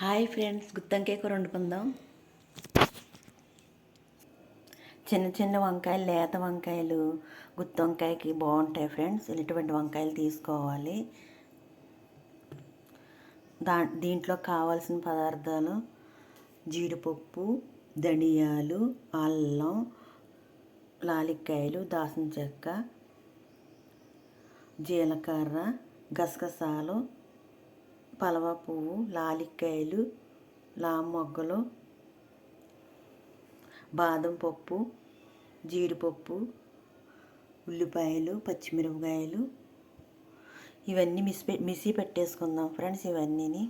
Hi friends గుత్తంకాయ కూర వండుకుందాం. చిన్న చిన్న వంకాయలు లేత వంకాయలు గుత్తి వంకాయకి బాగుంటాయి ఫ్రెండ్స్. ఇటువంటి వంకాయలు తీసుకోవాలి? దా దీంట్లో కావాల్సిన పదార్థాలు జీడిపప్పు ధనియాలు అల్లం లాలిక్కాయలు దాసిన చెక్క జీలకర్ర గసగసాలు పలవ పువ్వు లాలిక్కాయలు లామ్ మొగ్గలు బాదం పప్పు జీడిపప్పు ఉల్లిపాయలు పచ్చిమిరపకాయలు. ఇవన్నీ మిస్ మిసి పెట్టేసుకుందాం ఫ్రెండ్స్ ఇవన్నీని.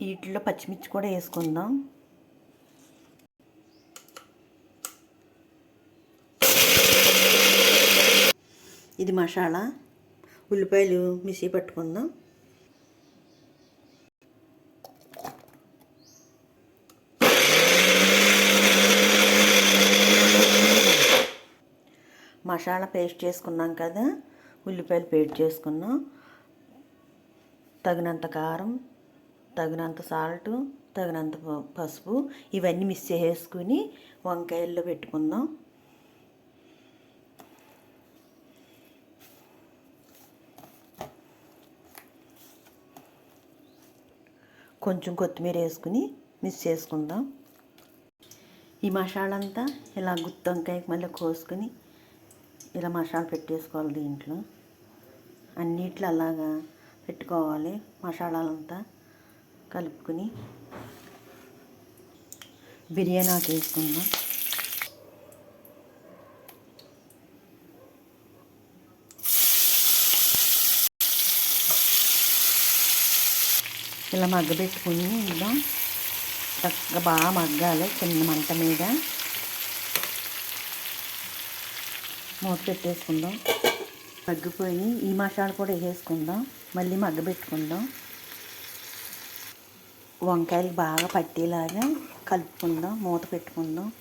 వీటిలో పచ్చిమిర్చి కూడా వేసుకుందాం. ఇది మసాలా. ఉల్లిపాయలు మిసి పట్టుకుందాం. మసాలా పేస్ట్ చేసుకున్నాం కదా ఉల్లిపాయలు పేస్ట్ చేసుకున్నాం. తగినంత కారం తగినంత సాల్ట్ తగినంత పసుపు ఇవన్నీ మిక్స్ చేసుకుని వంకాయల్లో పెట్టుకుందాం. కొంచెం కొత్తిమీర వేసుకుని మిక్స్ చేసుకుందాం. ఈ మసాలంతా ఇలా గుత్తి వంకాయకి మళ్ళీ కోసుకుని ఇలా మసాలా పెట్టేసుకోవాలి దీంట్లో. అన్నిట్లో అలాగా పెట్టుకోవాలి మసాలాలంతా కలుపుకొని. బిర్యానీ ఆకు వేసుకుందాం. ఇలా మగ్గబెట్టుకుని ఉందాం చక్కగా బాగా మగ్గాలి చిన్న మంట మీద. మూత పెట్టేసుకుందాం. మగ్గిపోయి ఈ మసాలా కూడా వేసేసుకుందాం మళ్ళీ మగ్గబెట్టుకుందాం. వంకాయలు బాగా పట్టేలాగా కలుపుకుందాం. మూత పెట్టుకుందాం.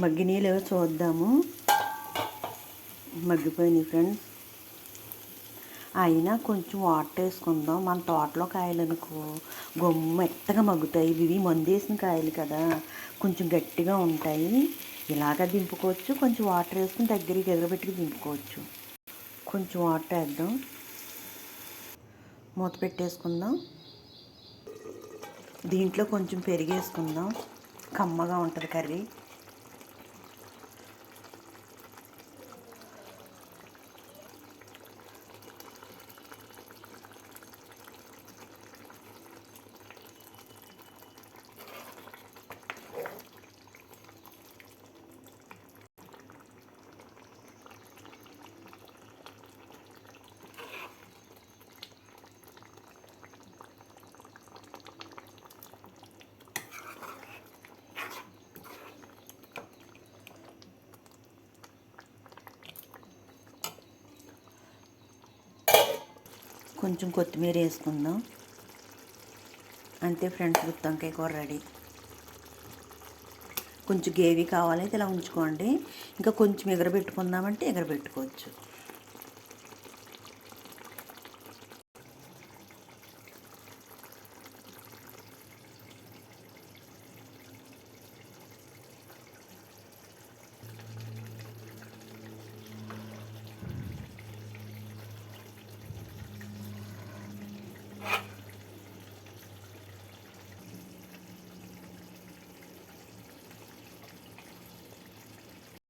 మగ్గినీళ్ళు చూద్దాము. మగ్గిపోయినాయి ఫ్రెండ్స్ అయినా కొంచెం వాటర్ వేసుకుందాం. మన తోటలో కాయలు అనుకో గొమ్మ మెత్తగా మగ్గుతాయి. ఇవి మందేసిన కాయలు కదా. కొంచెం గట్టిగా ఉంటాయి. ఇలాగ దింపుకోవచ్చు. కొంచెం వాటర్ వేసుకుని దగ్గరికి ఎగరబెట్టుకు దింపుకోవచ్చు. కొంచెం వాటర్ వేద్దాం. మూత పెట్టేసుకుందాం. దీంట్లో కొంచెం పెరిగేసుకుందాం. కమ్మగా ఉంటుంది కర్రీ. కొంచెం కొత్తిమీర వేసుకుందాం. అంతే ఫ్రెండ్స్ గుత్తంకాయ కూర రెడీ కొంచెం గేవీ కావాలైతే ఇలా ఉంచుకోండి. ఇంకా కొంచెం ఎగరబెట్టుకుందామంటే ఎగరబెట్టుకోవచ్చు.